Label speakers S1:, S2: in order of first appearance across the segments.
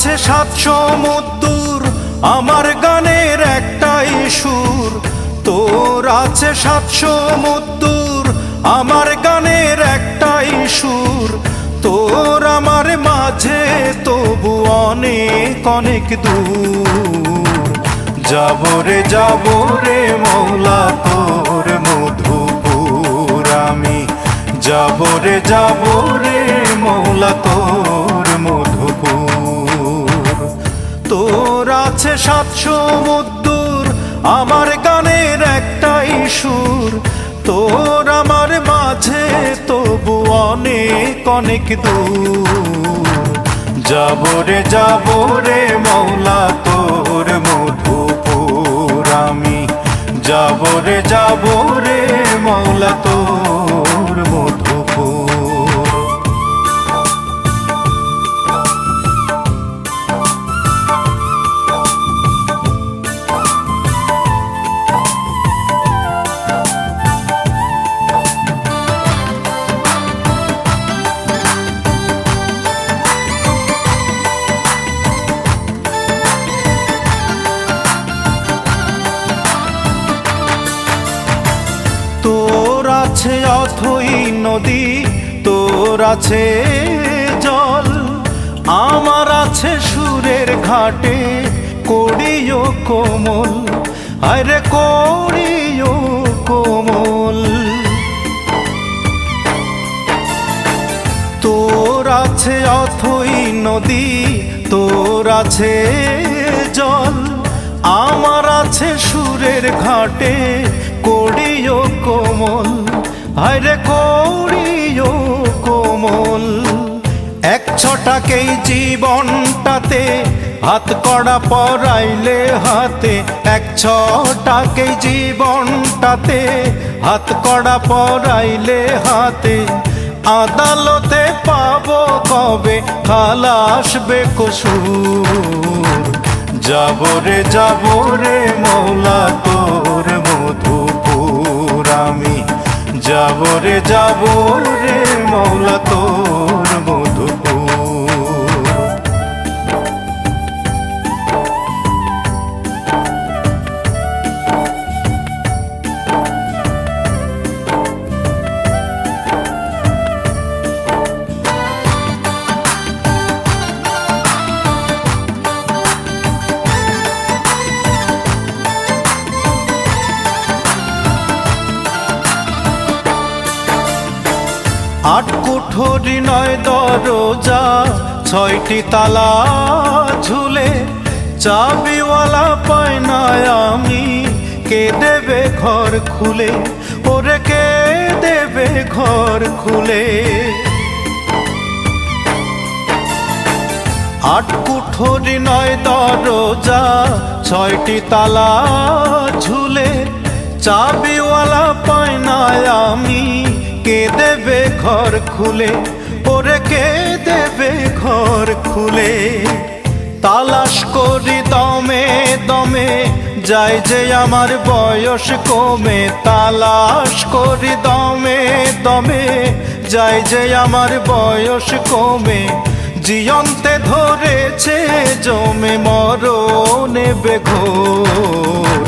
S1: সাতশো মদ্দুর, আমার গানের একটাই সুর। তোর আছে সাতশো মদ্দুর, আমার গানের একটাই সুর। তোর আমার মাঝে তবু অনেক অনেক দূর। যাব রে যাব রে মৌলা, তোর মধুপুর আমি। যাব রে যাব রে মৌলা, তোর আছে সাতশো মদ্দুর আমার গানের একটাই সুর। তোর আমার মাঝে তবু অনেক অনেক দূর। যাবরে যাবরে মৌলা, তোর মধুপুর আমি। যাবরে যাবরে মৌলা আছে অথই নদী, তোর আছে জল, আমার আছে সুরের ঘাটে কড়িও কোমল, আরে কড়িও কোমল। তোর আছে অথই নদী, তোর আছে জল, আমার আছে সুরের ঘাটে কড়িও কোমল। আরে কড়িও কোমল। এক ছটাকেই জীবনটাতে হাত কড়া পরাইলে হাতে। এক ছটাকেই জীবনটাতে হাত কড়া পরাইলে হাতে। আদালতে পাবো কবে? খালাসবে কসুর। যাব রে, মৌলা তোর মধুপুর। আমি যাবরে যাবরে মৌলা তোর আট কুঠরি নয় দরজা, ছয়টি তালা ঝুলে চাবিওয়ালা পায় না আমি কে দেবে ঘর খুলে? ওরে কে দেবে ঘর খুলে? আট কুঠরি নয় দরজা, ছয়টি তালা ঝুলে চাবিওয়ালা পায় না আমি কে দেবে ঘর খুলে, ওরে কে দেবে ঘর খুলে। তালাশ করি দমে দমে, যাই যে আমার বয়স কমে। তালাশ করি দমে দমে, যাই যে আমার বয়স কমে। জিয়ন্তে ধরেছে জমে মরণে বেঘোর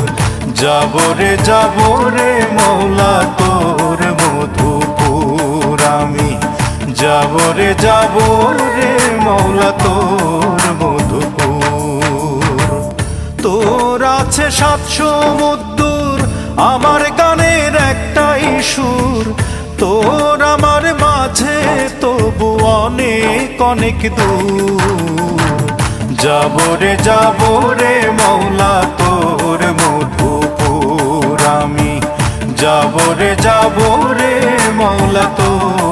S1: যাবরে যাবরে মৌলা তোর। যাব রে যাব রে, মৌলা তোর মধুপুর। তোর আছে সাত মধুর, আমার গানের একটাই সুর। তোর আমার মাঝে তবু অনেক অনেক দূর। যাব রে যাব রে, মৌলা তোর মধুপুর। আমি যাব রে যাব রে, মৌলা তোর